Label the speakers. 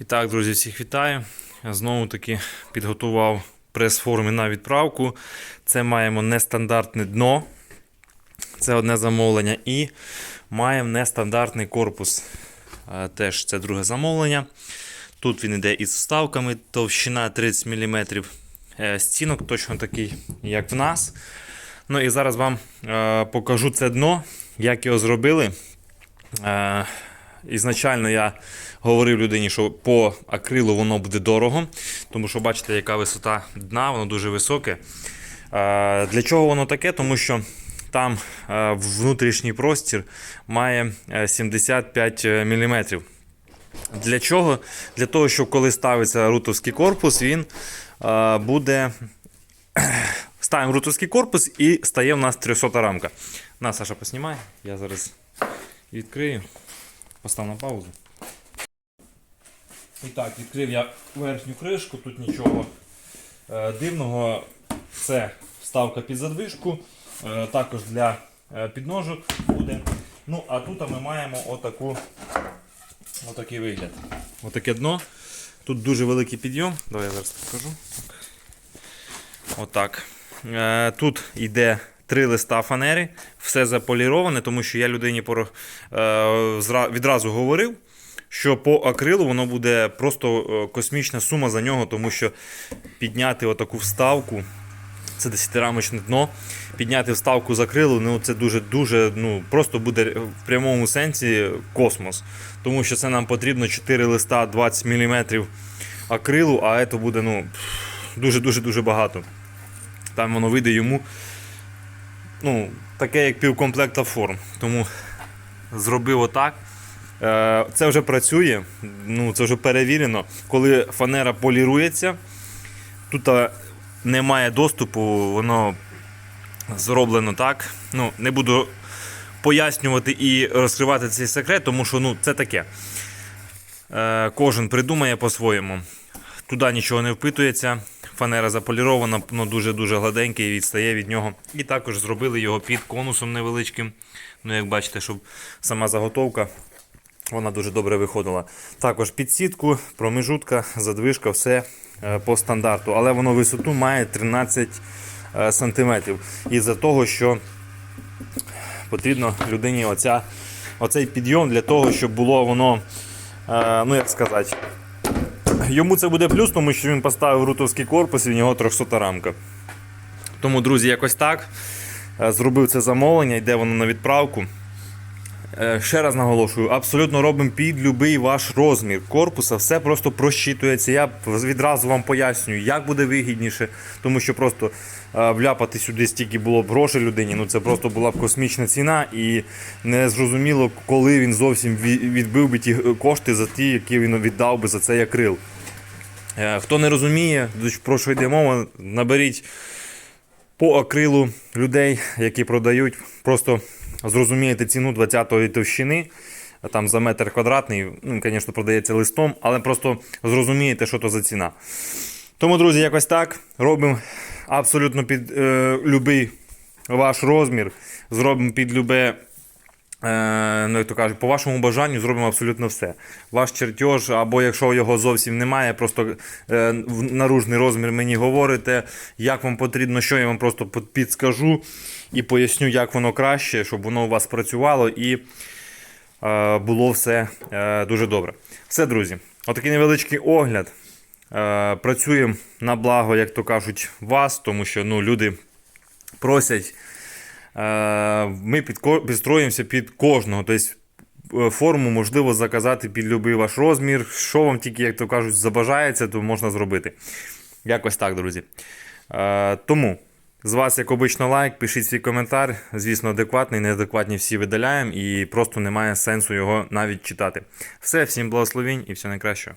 Speaker 1: І так, друзі, всіх вітаю. Я знову таки підготував прес-форми на відправку. Це маємо нестандартне дно. Це одне замовлення. І маємо нестандартний корпус. Е, Теж це друге замовлення. Тут він йде із вставками, товщина 30 мм. Е, Стінок точно такий, як в нас. Ну і зараз вам е, покажу це дно, як його зробили. Е, Ізначально я говорив людині, що по акрилу воно буде дорого, тому що бачите, яка висота дна, воно дуже високе. Е, Для чого воно таке? Тому що там е, внутрішній простір має е, 75 мм. Для чого? Для того, щоб коли ставиться рутовський корпус, він е, буде. Ставимо рутовський корпус і стає в нас 300 рамка. На, Саша, поснімай. Я зараз відкрию. Постав на паузу. І так, відкрив я верхню кришку, тут нічого е, дивного. Це вставка під задвижку, е, також для е, підножок буде. Ну, а тут ми маємо отаку, отакий вигляд. Отаке дно. Тут дуже великий підйом. Давай я зараз покажу. Отак. Тут йде три листа фанери, все заполіроване, тому що я людині е, відразу говорив, що по акрилу воно буде просто е, космічна сума за нього, тому що підняти отаку вставку. Це 10-рамочне дно. Підняти вставку з акрилу, ну це дуже дуже ну просто буде в прямому сенсі космос. Тому що це нам потрібно 4 листа 20 мм акрилу, а це буде ну дуже-дуже дуже багато. Там воно вийде йому ну, таке, як півкомплекта форм. Тому зробив отак. Е, Це вже працює, ну, це вже перевірено. Коли фанера полірується, тут е, немає доступу, воно зроблено так. Ну, не буду пояснювати і розкривати цей секрет, тому що ну, це таке. Е, Кожен придумає по-своєму. Туди нічого не впитується. Фанера заполірована, ну дуже-дуже гладеньке і відстає від нього. І також зробили його під конусом невеличким. Ну, як бачите, щоб сама заготовка вона дуже добре виходила. Також під сітку, промежутка, задвижка, все е, по стандарту. Але воно висоту має 13 е, сантиметрів. Із-за того, що потрібно людині оця, оцей підйом для того, щоб було воно, е, ну як сказати, Йому це буде плюс, тому що він поставив рутовський корпус і в нього 300 рамка. Тому, друзі, якось так. Е, Зробив це замовлення, йде воно на відправку. Е, Ще раз наголошую, абсолютно робимо під будь-який ваш розмір корпуса, все просто просчитується. Я відразу вам пояснюю, як буде вигідніше, тому що просто е, вляпати сюди стільки було б грошей людині, ну це просто була б космічна ціна, і не зрозуміло, коли він зовсім відбив би ті кошти за ті, які він віддав би за цей акрил. Е, Хто не розуміє, про що йде мова, наберіть по акрилу людей, які продають, просто зрозумієте ціну 20-ї товщини. Там за метр квадратний, ну, звісно, продається листом, але просто зрозумієте, що то за ціна. Тому, друзі, якось так. Робимо абсолютно під е, любий ваш розмір. Зробимо під любе ну, як то кажуть, по вашому бажанню зробимо абсолютно все. Ваш чертеж, або якщо його зовсім немає, просто е, в наружний розмір мені говорите, як вам потрібно, що я вам просто підскажу і поясню, як воно краще, щоб воно у вас працювало і е, було все е, дуже добре. Все, друзі, отакий невеличкий огляд. Е, працюємо на благо, як то кажуть, вас, тому що ну, люди просять. Е, Ми підстроїмося під кожного. Тобто е, форму можливо заказати під будь-який ваш розмір. Що вам тільки, як то кажуть, забажається, то можна зробити. Якось так, друзі. Е, Тому з вас, як обично, лайк, пишіть свій коментар. Звісно, адекватний, неадекватні всі видаляємо і просто немає сенсу його навіть читати. Все, всім благословінь і все найкращого.